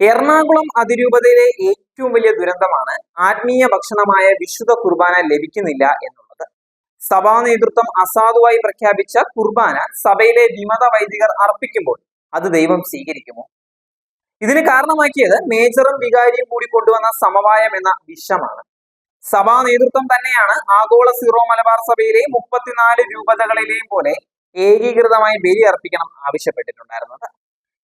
എറണാകുളം അതിരൂപതയിലെ ഏറ്റവും വലിയ ദുരന്തമാണ് ആത്മീയ ഭക്ഷണമായ വിശുദ്ധ കുർബാന ലഭിക്കുന്നില്ല എന്നുള്ളത്. സഭാ നേതൃത്വം അസാധുവായി പ്രഖ്യാപിച്ച കുർബാന സഭയിലെ വിമത വൈദികർ അർപ്പിക്കുമ്പോൾ അത് ദൈവം സ്വീകരിക്കുമോ? ഇതിന് കാരണമാക്കിയത് മേജറും വികാരിയും കൂടി കൊണ്ടുവന്ന സമവായം എന്ന വിഷമാണ്. സഭാ നേതൃത്വം തന്നെയാണ് ആഗോള സീറോ മലബാർ സഭയിലെ മുപ്പത്തിനാല് രൂപതകളിലെയും പോലെ ഏകീകൃതമായി ബലി അർപ്പിക്കണം ആവശ്യപ്പെട്ടിട്ടുണ്ടായിരുന്നത്.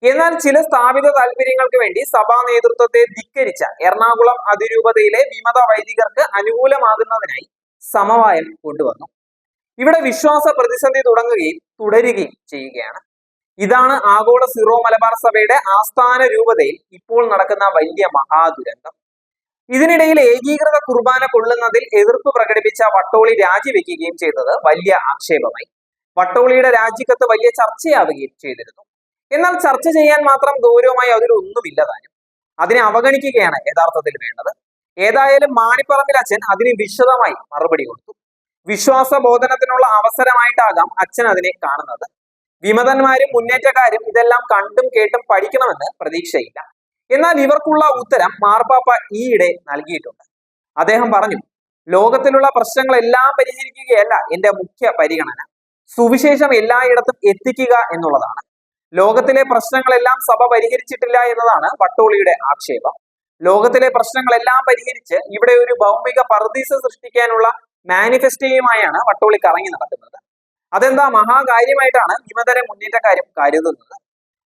എന്നാൽ ചില സ്ഥാപിത താല്പര്യങ്ങൾക്ക് വേണ്ടി സഭാ നേതൃത്വത്തെ ധിക്കരിച്ച എറണാകുളം അതിരൂപതയിലെ വിമത വൈദികർക്ക് അനുകൂലമാകുന്നതിനായി സമവായം കൊണ്ടുവന്നു. ഇവിടെ വിശ്വാസ പ്രതിസന്ധി തുടങ്ങുകയും തുടരുകയും ചെയ്യുകയാണ്. ഇതാണ് ആഗോള സിറോ മലബാർ സഭയുടെ ആസ്ഥാന രൂപതയിൽ ഇപ്പോൾ നടക്കുന്ന വലിയ മഹാദുരന്തം. ഇതിനിടയിൽ ഏകീകൃത കുർബാന കൊള്ളുന്നതിൽ എതിർപ്പ് പ്രകടിപ്പിച്ച വട്ടോളി രാജിവെക്കുകയും ചെയ്തത് വലിയ ആക്ഷേപമായി. വട്ടോളിയുടെ രാജിക്കത്ത് വലിയ ചർച്ചയാവുകയും ചെയ്തിരുന്നു. എന്നാൽ ചർച്ച ചെയ്യാൻ മാത്രം ഗൗരവമായി അതിലൊന്നുമില്ല താനും. അതിനെ അവഗണിക്കുകയാണ് യഥാർത്ഥത്തിൽ വേണ്ടത്. ഏതായാലും മാണിപ്പറമ്പിൽ അച്ഛൻ അതിന് വിശദമായി മറുപടി കൊടുത്തു. വിശ്വാസ ബോധനത്തിനുള്ള അവസരമായിട്ടാകാം അച്ഛൻ അതിനെ കാണുന്നത്. വിമതന്മാരും മുന്നേറ്റക്കാരും ഇതെല്ലാം കണ്ടും കേട്ടും പഠിക്കണമെന്ന് പ്രതീക്ഷയില്ല. എന്നാൽ ഇവർക്കുള്ള ഉത്തരം മാർപ്പാപ്പ ഈയിടെ നൽകിയിട്ടുണ്ട്. അദ്ദേഹം പറഞ്ഞു ലോകത്തിലുള്ള പ്രശ്നങ്ങളെല്ലാം പരിഹരിക്കുകയല്ല എന്റെ മുഖ്യ പരിഗണന. സുവിശേഷം എല്ലായിടത്തും എത്തിക്കുക എന്നുള്ളതാണ്. ലോകത്തിലെ പ്രശ്നങ്ങളെല്ലാം സഭ പരിഹരിച്ചിട്ടില്ല എന്നതാണ് വട്ടോളിയുടെ ആക്ഷേപം. ലോകത്തിലെ പ്രശ്നങ്ങളെല്ലാം പരിഹരിച്ച് ഇവിടെ ഒരു ഭൗമിക പർദീസ സൃഷ്ടിക്കാനുള്ള മാനിഫെസ്റ്റോയുമായാണ് വട്ടോളി കറങ്ങി നടക്കുന്നത്. അതെന്താ മഹാകാര്യമായിട്ടാണ് വിമതര മുന്നേറ്റക്കാരും കരുതുന്നത്.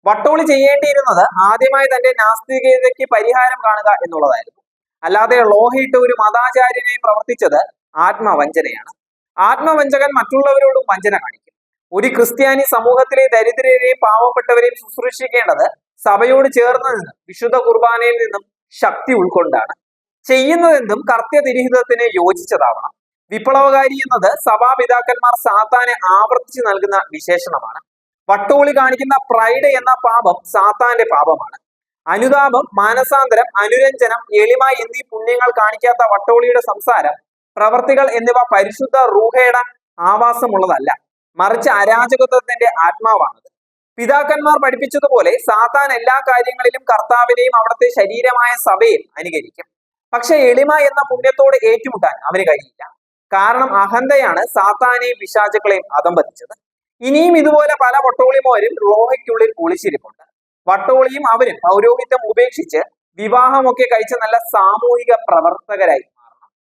വട്ടോളി ചെയ്യേണ്ടിയിരുന്നത് ആദ്യമായി തന്റെ നാസ്തികതയ്ക്ക് പരിഹാരം കാണുക എന്നുള്ളതായിരുന്നു. അല്ലാതെ ലോഹയിട്ട് ഒരു മതാചാര്യനെ പ്രവർത്തിച്ചത് ആത്മവഞ്ചനയാണ്. ആത്മവഞ്ചകൻ മറ്റുള്ളവരോടും വഞ്ചന കാണിക്കും. ഒരു ക്രിസ്ത്യാനി സമൂഹത്തിലെ ദരിദ്രരെയും പാവപ്പെട്ടവരെയും ശുശ്രൂഷിക്കേണ്ടത് സഭയോട് ചേർന്ന് നിന്നും വിശുദ്ധ കുർബാനയിൽ നിന്നും ശക്തി ഉൾക്കൊണ്ടാണ്. ചെയ്യുന്നതെന്തും കർത്യതിരിഹിതത്തിന് യോജിച്ചതാവണം. വിപ്ലവകാരി എന്നത് സഭാപിതാക്കന്മാർ സാത്താനെ ആവർത്തിച്ച് നൽകുന്ന വിശേഷണമാണ്. വട്ടോളി കാണിക്കുന്ന പ്രൈഡ് എന്ന പാപം സാത്താന്റെ പാപമാണ്. അനുതാപം മാനസാന്തരം അനുരഞ്ജനം എളിമ എന്നീ പുണ്യങ്ങൾ കാണിക്കാത്ത വട്ടോളിയുടെ സംസാരം പ്രവർത്തികൾ എന്നിവ പരിശുദ്ധ റൂഹയുടെ ആവാസമുള്ളതല്ല. മറിച്ച് അരാജകത്വത്തിന്റെ ആത്മാവാണത്. പിതാക്കന്മാർ പഠിപ്പിച്ചതുപോലെ സാത്താൻ എല്ലാ കാര്യങ്ങളിലും കർത്താവിനെയും അവിടുത്തെ ശരീരമായ സഭയും അനുകരിക്കും. പക്ഷെ എളിമ എന്ന പുണ്യത്തോട് ഏറ്റുമുട്ടാൻ അവന് കഴിയില്ല. കാരണം അഹന്തയാണ് സാത്താനെയും പിശാചുക്കളെയും അതമ്പതിച്ചത് ഇനിയും ഇതുപോലെ പല വട്ടോളിമാരും ലോഹയ്ക്കുള്ളിൽ ഒളിച്ചിരിപ്പുണ്ട്. വട്ടോളിയും അവരും പൗരോഹിത്യം ഉപേക്ഷിച്ച് വിവാഹമൊക്കെ കഴിച്ച നല്ല സാമൂഹിക പ്രവർത്തകരായി.